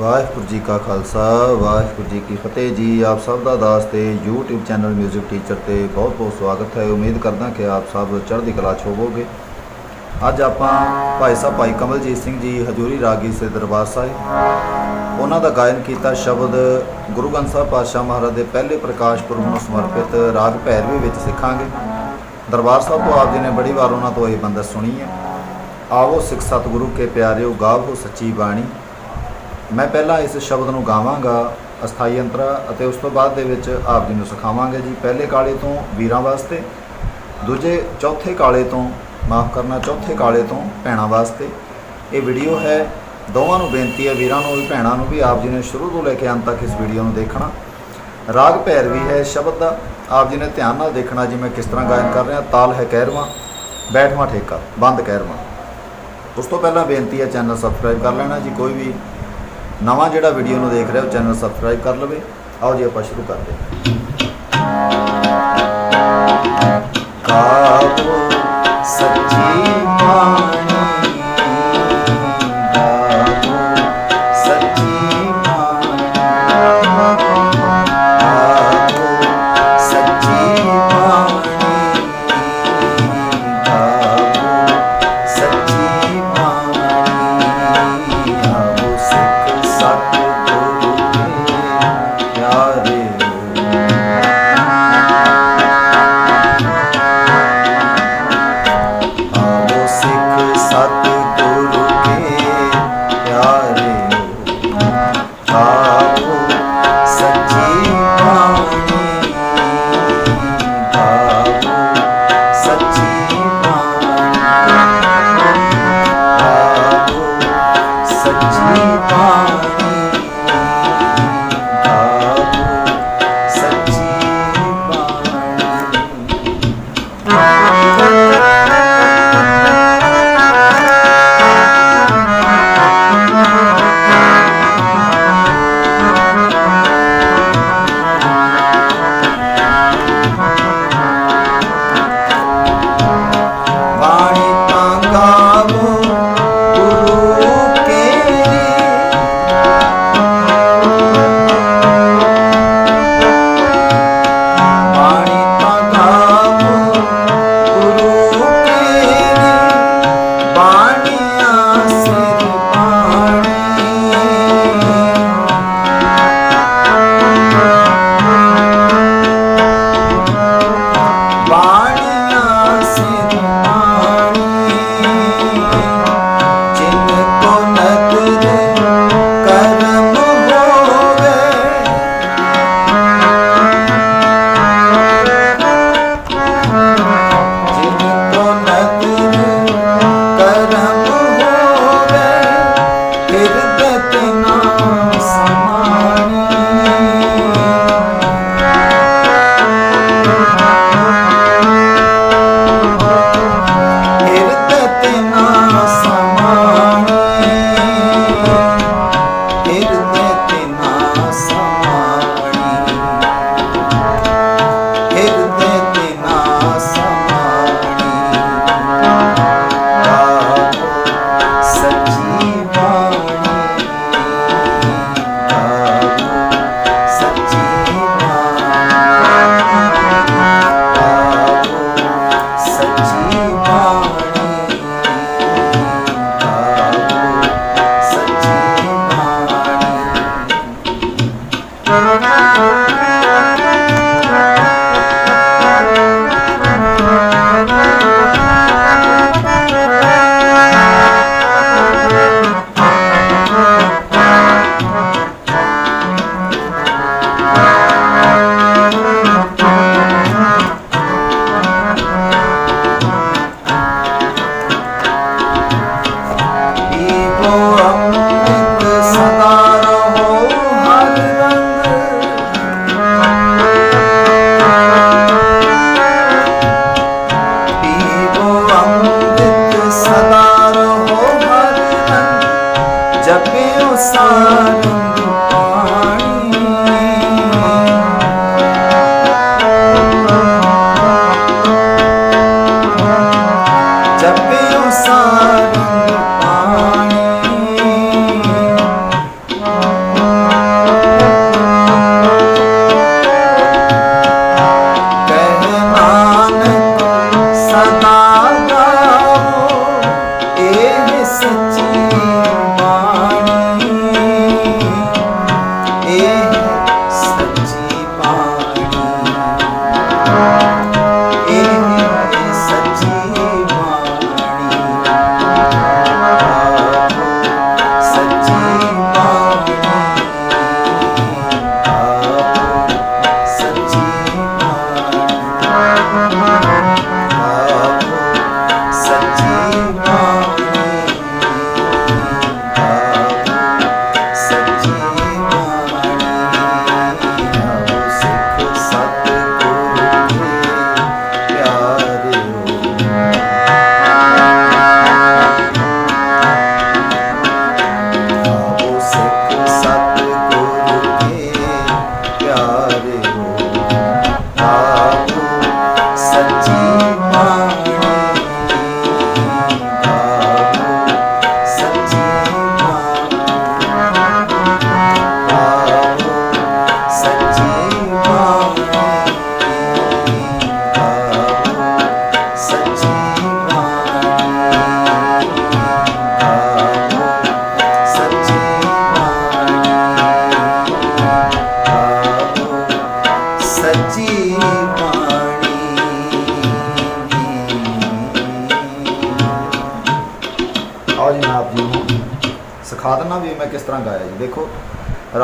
ਵਾਹਿਗੁਰੂ ਜੀ ਕਾ ਖਾਲਸਾ, ਵਾਹਿਗੁਰੂ ਜੀ ਕੀ ਫਤਿਹ ਜੀ। ਆਪ ਸਭ ਦਾ ਦਾਸ ਤੇ YouTube ਚੈਨਲ 뮤직 ਟੀਚਰ ਤੇ ਬਹੁਤ ਬਹੁਤ ਸਵਾਗਤ ਹੈ। ਉਮੀਦ ਕਰਦਾ ਕਿ ਆਪ ਸਭ ਚੜ੍ਹਦੀ ਕਲਾ 'ਚ ਹੋਵੋਗੇ। ਅੱਜ ਆਪਾਂ ਭਾਈ ਸਾਹਿਬ, ਭਾਈ ਕਮਲਜੀਤ ਸਿੰਘ ਜੀ, ਹਜੂਰੀ ਰਾਗੀ ਸੇ ਦਰਬਾਰ ਸਾਹਿਬ। ਉਹਨਾਂ ਦਾ ਗਾਇਨ ਕੀਤਾ ਸ਼ਬਦ ਗੁਰੂ ਗ੍ਰੰਥ ਸਾਹਿਬ ਪਾਤਸ਼ਾਹ ਮਹਾਰਾਜ ਦੇ ਪਹਿਲੇ ਪ੍ਰਕਾਸ਼ ਪੁਰਬ ਨੂੰ ਸਮਰਪਿਤ ਰਾਗ ਭੈਰਵੀ ਵਿੱਚ ਸਿੱਖਾਂਗੇ। ਦਰਬਾਰ ਸਾਹਿਬ ਤੋਂ ਆਪ ਜੀ ਨੇ ਬੜੀ ਵਾਰ ਉਹਨਾਂ ਤੋਂ ਇਹ ਬੰਦਸ਼ ਸੁਣੀ ਹੈ। ਆਵੋ ਸਿੱਖ ਸਤਿਗੁਰੂ ਕੇ ਪਿਆਰਿਓ, ਗਾਵੋ ਸੱਚੀ ਬਾਣੀ। ਮੈਂ ਪਹਿਲਾਂ ਇਸ ਸ਼ਬਦ ਨੂੰ ਗਾਵਾਂਗਾ, ਅਸਥਾਈ ਅੰਤਰਾ, ਅਤੇ ਉਸ ਤੋਂ ਬਾਅਦ ਦੇ ਵਿੱਚ ਆਪ ਜੀ ਨੂੰ ਸਿਖਾਵਾਂਗੇ ਜੀ। ਪਹਿਲੇ ਕਾਲੇ ਤੋਂ ਵੀਰਾਂ ਵਾਸਤੇ, ਦੂਜੇ ਚੌਥੇ ਕਾਲੇ ਤੋਂ, ਮਾਫ ਕਰਨਾ, ਚੌਥੇ ਕਾਲੇ ਤੋਂ ਭੈਣਾਂ ਵਾਸਤੇ। ਇਹ ਵੀਡੀਓ ਹੈ, ਦੋਵਾਂ ਨੂੰ ਬੇਨਤੀ ਹੈ, ਵੀਰਾਂ ਨੂੰ ਵੀ, ਭੈਣਾਂ ਨੂੰ ਵੀ, ਆਪ ਜੀ ਨੇ ਸ਼ੁਰੂ ਤੋਂ ਲੈ ਕੇ ਅੰਤ ਤੱਕ ਇਸ ਵੀਡੀਓ ਨੂੰ ਦੇਖਣਾ। ਰਾਗ ਭੈਰਵੀ ਹੈ, ਸ਼ਬਦ ਦਾ ਆਪ ਜੀ ਨੇ ਧਿਆਨ ਨਾਲ ਦੇਖਣਾ, ਜੀ ਮੈਂ ਕਿਸ ਤਰ੍ਹਾਂ ਗਾਇਨ ਕਰ ਰਿਹਾ, ਤਾਲ ਹੈ ਕਹਿਰਵਾਂ ਬੈਠਵਾਂ ਠੇਕਾ, ਬੰਦ ਕਹਿਰਵਾਂ ਉਸ ਤੋਂ ਪਹਿਲਾਂ ਬੇਨਤੀ ਹੈ, ਚੈਨਲ ਸਬਸਕ੍ਰਾਈਬ ਕਰ ਲੈਣਾ ਜੀ, ਕੋਈ ਵੀ ਨਵਾਂ ਜਿਹੜਾ ਵੀਡੀਓ ਨੂੰ ਦੇਖ ਰਿਹਾ ਉਹ ਚੈਨਲ ਸਬਸਕ੍ਰਾਈਬ ਕਰ ਲਵੇ। ਆਓ ਜੀ, ਆਪਾਂ ਸ਼ੁਰੂ ਕਰਦੇ ਹਾਂ। ਕਾਬੂ ਸੱਚੀ ਬਾਣੀ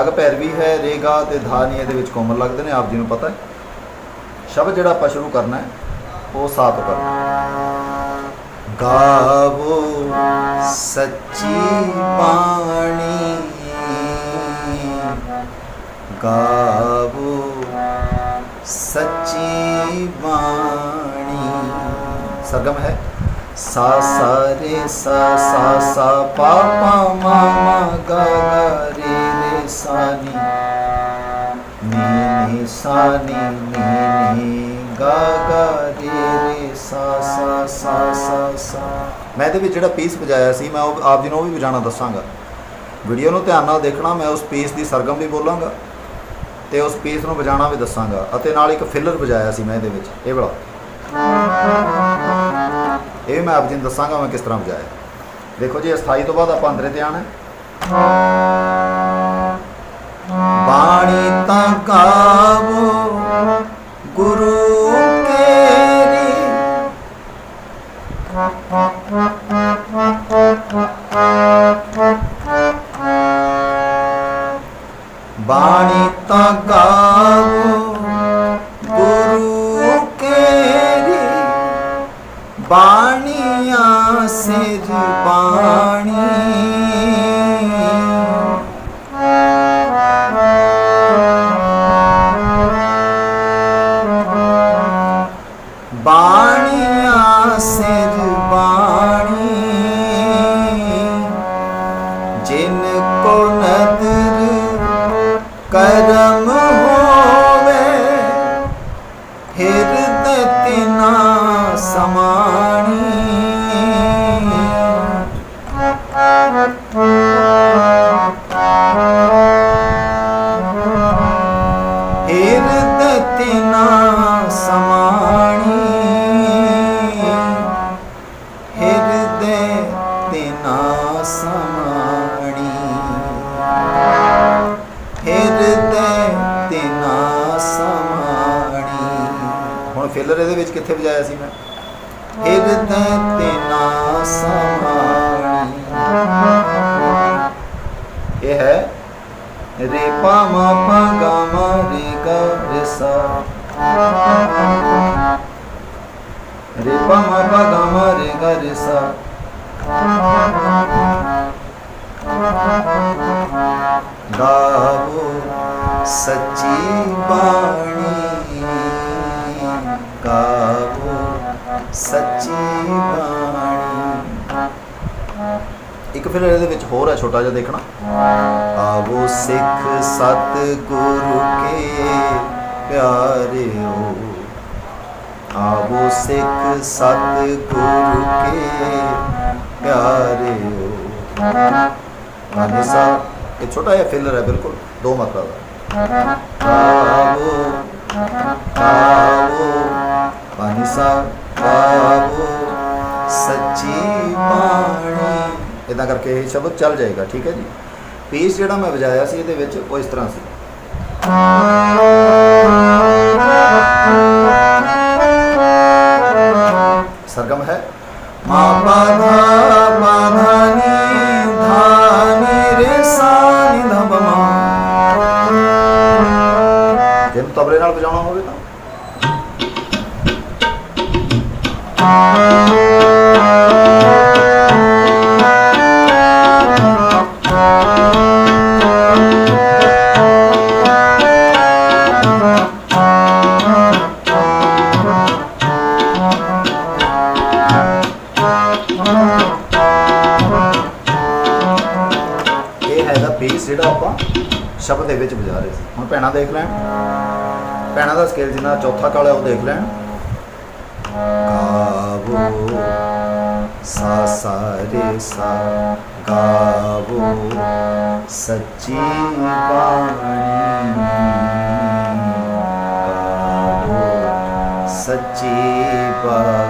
ਰਾਗ ਭੈਰਵੀ ਹੈ, ਰੇਗਾ ਤੇ ਧਾ ਇਹਦੇ ਵਿੱਚ ਕੋਮਲ ਲੱਗਦੇ ਨੇ, ਆਪ ਜੀ ਨੂੰ ਪਤਾ ਹੈ। ਸ਼ਬਦ ਜਿਹੜਾ ਆਪਾਂ ਸ਼ੁਰੂ ਕਰਨਾ ਹੈ, ਉਹ ਸਾ ਕਰਨਾ ਗਾਵੋ ਸੱਚੀ ਬਾਣੀ। ਗਾਵੋ ਸੱਚੀ ਬਾਣੀ। ਸਰਗਮ ਹੈ। ਸਾ ਸਾ ਰੇ ਸਾ ਸਾ ਸਾ ਪਾ ਪਾ ਮਾ ਮਾ ਗਾ ਗਾ ਰੇ। ਰੇ ਸਾ ਨੀ ਨੀ ਨੀ ਸਾ ਗਾ ਗਾ ਰੇ ਰੇ ਸਾ ਸਾ ਸਾ ਸਾ ਸਾ ਮੈਂ ਇਹਦੇ ਵਿੱਚ ਜਿਹੜਾ ਪੀਸ ਵਜਾਇਆ ਸੀ ਮੈਂ ਉਹ ਆਪ ਜੀ ਨੂੰ ਉਹ ਵੀ ਵਜਾਣਾ ਦੱਸਾਂਗਾ ਵੀਡੀਓ ਨੂੰ ਧਿਆਨ ਨਾਲ ਦੇਖਣਾ ਮੈਂ ਉਸ ਪੀਸ ਦੀ ਸਰਗਮ ਵੀ ਬੋਲਾਂਗਾ ਤੇ ਉਸ ਪੀਸ ਨੂੰ ਵਜਾਣਾ ਵੀ ਦੱਸਾਂਗਾ ਅਤੇ ਨਾਲ ਇੱਕ ਫਿਲਰ ਵਜਾਇਆ ਸੀ ਮੈਂ ਇਹਦੇ ਵਿੱਚ ਇਹ ਵਾਲਾ ਇਹ ਵੀ ਮੈਂ ਆਪ ਜੀ ਨੂੰ ਦੱਸਾਂਗਾ ਮੈਂ ਕਿਸ ਤਰ੍ਹਾਂ ਵਜਾਇਆ ਦੇਖੋ ਜੀ ਅਸਥਾਈ ਤੋਂ ਬਾਅਦ ਆਪਾਂ ਅੰਦਰੇ ਤੇ ਆਣਾ ਬਾਣੀ ਤਾਂ ਗਾਵੋ ਗੁਰੂ ਕੇਰੀ। ਬਾਣੀ ਤਾਂ ਗਾਵੋ ਗੁਰੂ ਕੇਰੀ। ਬਾਣੀਆਂ ਸਿਰ ਬਾਣੀ। ਹਿਰਦੈ ਤਿਨਾ ਸਮਾਣੀ। ਹਿਰਦੈ ਤਿਨਾ ਸਮਾਣੀ। ਹੁਣ ਫਿਲਰ ਇਹਦੇ ਵਿੱਚ ਕਿੱਥੇ ਵਜਾਇਆ ਸੀ ਮੈਂ? ਹਿਰਦੈ ਤਿਨਾ ਸਮਾਣੀ। ਇਹ ਹੈ ਰੇ ਪਾ ਮਾ ਪਾ ਗਾ ਮਾ ਰੇ ਗਾ ਰੇ ਸਾ। ਰੇ ਪਾ ਮਾ ਪਾ ਗਾ ਮਾ ਰੇ ਗਾ ਰੇ ਸਾ ਗਾਵੋ ਸੱਚੀ ਬਾਣੀ। ਗਾਵੋ ਸੱਚੀ ਬਾਣੀ। ਇੱਕ ਫਿਰ ਇਹਦੇ ਵਿੱਚ ਹੋਰ ਹੈ, ਛੋਟਾ ਜਿਹਾ ਦੇਖਣਾ। ਆਵੋ ਸਿੱਖ ਸਤ ਗੁਰੂ ਕੇ ਪਿਆਰਿਓ। ਆਵੋ ਸਿੱਖ ਸਤ ਗੁਰੂ ਕੇ ਪਿਆਰਿਓ। ਅਨਸਾ ਇਹ ਛੋਟਾ ਜਿਹਾ ਫਿਲਰ ਹੈ, ਬਿਲਕੁਲ, ਦੋ ਮਾਤਰਾ ਦਾ। ਆਵੋ ਆਵੋ ਪਾਨਿਸਾ ਆਵੋ, ਸੱਚੀ ਬਾਣੀ। ਇਦਾਂ ਕਰਕੇ ਇਹ ਸ਼ਬਦ ਚੱਲ ਜਾਏਗਾ, ਠੀਕ ਹੈ ਜੀ? ਪੀਸ ਜਿਹੜਾ ਮੈਂ ਵਜਾਇਆ ਸੀ ਇਹਦੇ ਵਿੱਚ ਉਹ ਇਸ ਤਰ੍ਹਾਂ ਸੀ। ਸਰਗਮ ਹੈ। ਮਾ ਇਹ ਹੈਗਾ ਜਿਹੜਾ ਆਪਾਂ ਸ਼ਬਦ ਦੇ ਵਿੱਚ ਵਜਾ ਰਹੇ ਸੀ। ਹੁਣ ਭੈਣਾਂ ਦੇਖ ਲੈਣ। ਭੈਣਾਂ ਦਾ ਸਕੇਲ ਜਿੰਨਾ ਚੌਥਾ ਕਾਲਾ, ਉਹ ਦੇਖ ਲੈਣ। ਗਾਵੋ, ਸਾ ਸਾ, ਰੇ, ਸਾ, ਗਾਵੋ, ਸੱਚੀ ਬਾਣੀ। ਗਾਵੋ, ਸੱਚੀ ਬਾਣੀ।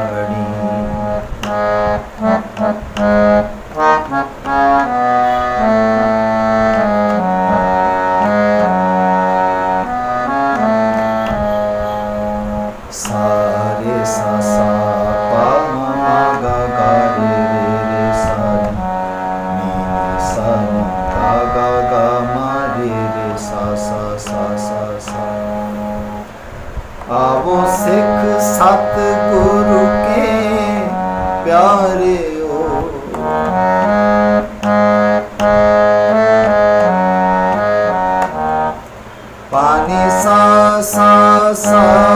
الصالحين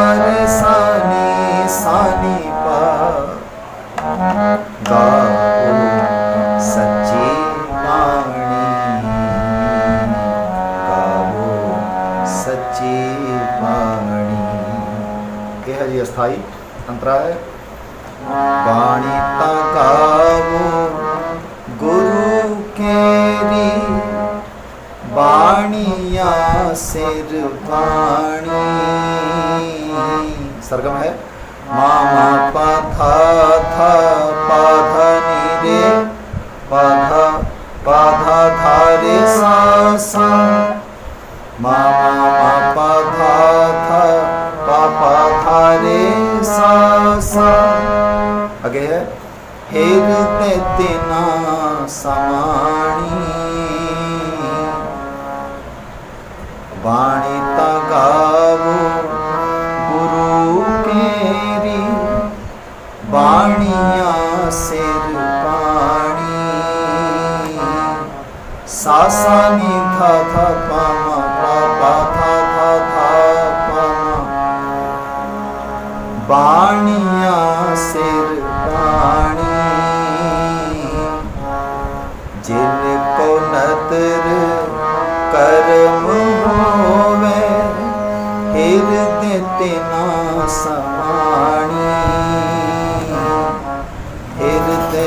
ਬਾਣੀਆਂ ਸਿਰ ਬਾਣੀ ਸਰਗਮ ਹੈ ਮਾਮਾ ਪਾ ਥਾ ਥਾ ਪਾ ਧਾ ਨੀ ਰੇ ਪਾ ਧਾ ਪਾ ਧਾ ਧਾ ਰੇ ਸਾ ਸਾ ਮਾਮਾ ਮਾ ਪਾ ਧਾ ਥਾ ਪਾ ਬਾਣੀ ਤਾ ਗਾਵੋ, ਗੁਰੂ ਕੇਰੀ। ਬਾਣੀਆਂ ਸਿਰ ਪਾਣੀ। ਸਾਸਾ ਨੀ ਥਾ ਥਾ ਪਾ ਮਾ ਥਾ ਥਾ ਥਾ ਪਾ ਬਾਣੀਆਂ ਸਿਰ ਹਿਰਦੇ ਤਿਨਾ ਸਮਾਣੀ ਹਿਰਦੇ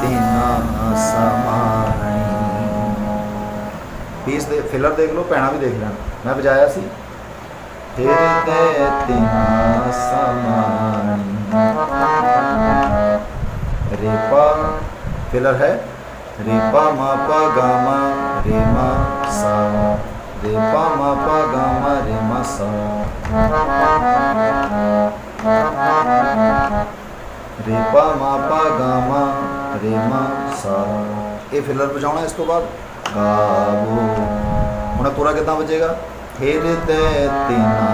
ਤਿਨਾ ਸਮਾਣੀ। ਪੀਸ ਦੇ ਫਿਲਰ ਦੇਖ ਲਓ ਪੈਣਾ ਵੀ ਦੇਖ ਲੈਣਾ। ਮੈਂ ਵਜਾਇਆ ਸੀ। ਹਿਰਦੇ ਤਿਨਾ ਸਮਾਣੀ। ਰੇਪਾ, ਫਿਲਰ ਹੈ? ਰੇਪਾ ਮਾ ਪਾ ਗਾ ਮਾ ਰੇ ਮਾ ਸਾ ਰੇਪਾ ਮਾ ਪਾ ਰੇ ਮਾ ਸਾ ਰੇਪਾ ਮਾ ਪਾ ਗਾ ਮਾ ਰੇ ਮਾ ਸਾ ਇਹ ਫਿਲਰ ਵਜਾਉਣਾ ਇਸ ਤੋਂ ਬਾਅਦ ਗਾਵੋ ਹੁਣ ਇਹ ਪੂਰਾ ਕਿੱਦਾਂ ਵੱਜੇਗਾ ਹਿਰਦੇ ਤਿਨਾ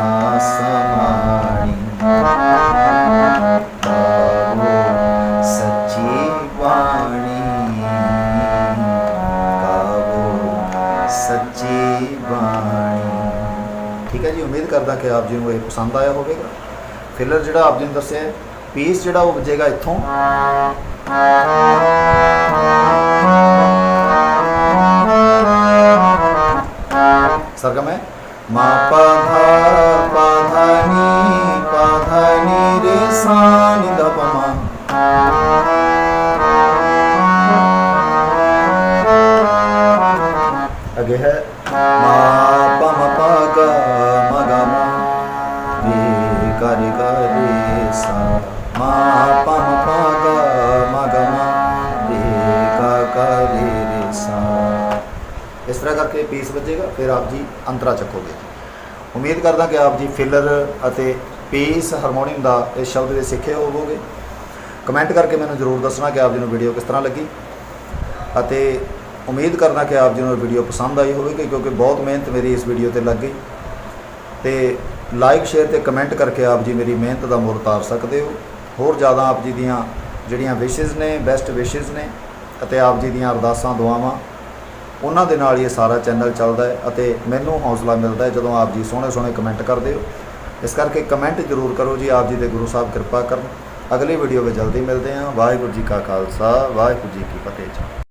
ਠੀਕ ਹੈ ਜੀ, ਉਮੀਦ ਕਰਦਾ ਕਿ ਆਪ ਜੀ ਨੂੰ ਇਹ ਪਸੰਦ ਆਇਆ ਹੋਵੇਗਾ। ਫਿਲਰ ਜਿਹੜਾ ਆਪ ਜੀ ਨੂੰ ਦੱਸਿਆ ਪੀਸ ਜਿਹੜਾ ਉਹ ਵਜੇਗਾ ਇੱਥੋਂ। ਸਰਗਮ ਹੈ। ਮਾ ਪਾ ਧਾ ਪਾ ਧਾ ਨੀ ਪਾ ਧਾ ਨੀ ਰੇ ਸਾ ਰੇ ਸਾ ਮਾ ਪਾ ਮ ਪਾ ਗਾ ਮ ਗਾ ਮਾ ਰੇ ਗਾ ਗਾ ਰੇ ਰੇ ਇਸ ਤਰ੍ਹਾਂ ਕਰਕੇ ਪੀਸ ਵੱਜੇਗਾ ਫਿਰ ਆਪ ਜੀ ਅੰਤਰਾ ਚੱਕੋਗੇ ਉਮੀਦ ਕਰਦਾ ਕਿ ਆਪ ਜੀ ਫਿਲਰ ਅਤੇ ਪੀਸ ਹਾਰਮੋਨੀਅਮ ਦਾ ਇਸ ਸ਼ਬਦ ਦੇ ਸਿੱਖੇ ਹੋਵੋਗੇ ਕਮੈਂਟ ਕਰਕੇ ਮੈਨੂੰ ਜ਼ਰੂਰ ਦੱਸਣਾ ਕਿ ਆਪ ਜੀ ਨੂੰ ਵੀਡੀਓ ਕਿਸ ਤਰ੍ਹਾਂ ਲੱਗੀ ਅਤੇ ਉਮੀਦ ਕਰਦਾ ਕਿ ਆਪ ਜੀ ਨੂੰ ਵੀਡੀਓ ਪਸੰਦ ਆਈ ਹੋਵੇਗੀ ਕਿਉਂਕਿ ਬਹੁਤ ਮਿਹਨਤ ਮੇਰੀ ਇਸ ਵੀਡੀਓ ਤੇ ਲੱਗ ਗਈ ਤੇ ਲਾਈਕ ਸ਼ੇਅਰ ਤੇ ਕਮੈਂਟ ਕਰਕੇ ਆਪ ਜੀ ਮੇਰੀ ਮਿਹਨਤ ਦਾ ਮੁੱਲ ਤਾਰ ਸਕਦੇ ਹੋ। ਹੋਰ ਜ਼ਿਆਦਾ ਆਪ ਜੀ ਦੀਆਂ ਜਿਹੜੀਆਂ ਵਿਸ਼ੇਸ ਨੇ ਬੈਸਟ ਵਿਸ਼ੇਸ ਨੇ ਅਤੇ ਆਪ ਜੀ ਦੀਆਂ ਅਰਦਾਸਾਂ, ਦੁਆਵਾਂ, ਉਹਨਾਂ ਦੇ ਨਾਲ ਹੀ ਇਹ ਸਾਰਾ ਚੈਨਲ ਚੱਲਦਾ ਹੈ ਅਤੇ ਮੈਨੂੰ ਹੌਸਲਾ ਮਿਲਦਾ ਹੈ ਜਦੋਂ ਆਪ ਜੀ ਸੋਹਣੇ ਸੋਹਣੇ ਕਮੈਂਟ ਕਰਦੇ ਹੋ। ਇਸ ਕਰਕੇ ਕਮੈਂਟ ਜ਼ਰੂਰ ਕਰੋ ਜੀ, ਆਪ ਜੀ ਦੇ ਗੁਰੂ ਸਾਹਿਬ ਕਿਰਪਾ ਕਰਨ। ਅਗਲੀ ਵੀਡੀਓ ਵਿੱਚ ਜਲਦੀ ਮਿਲਦੇ ਹਾਂ। ਵਾਹਿਗੁਰੂ ਜੀ ਕਾ ਖਾਲਸਾ, ਵਾਹਿਗੁਰੂ ਜੀ ਕੀ ਫਤਿਹ ਜੀ।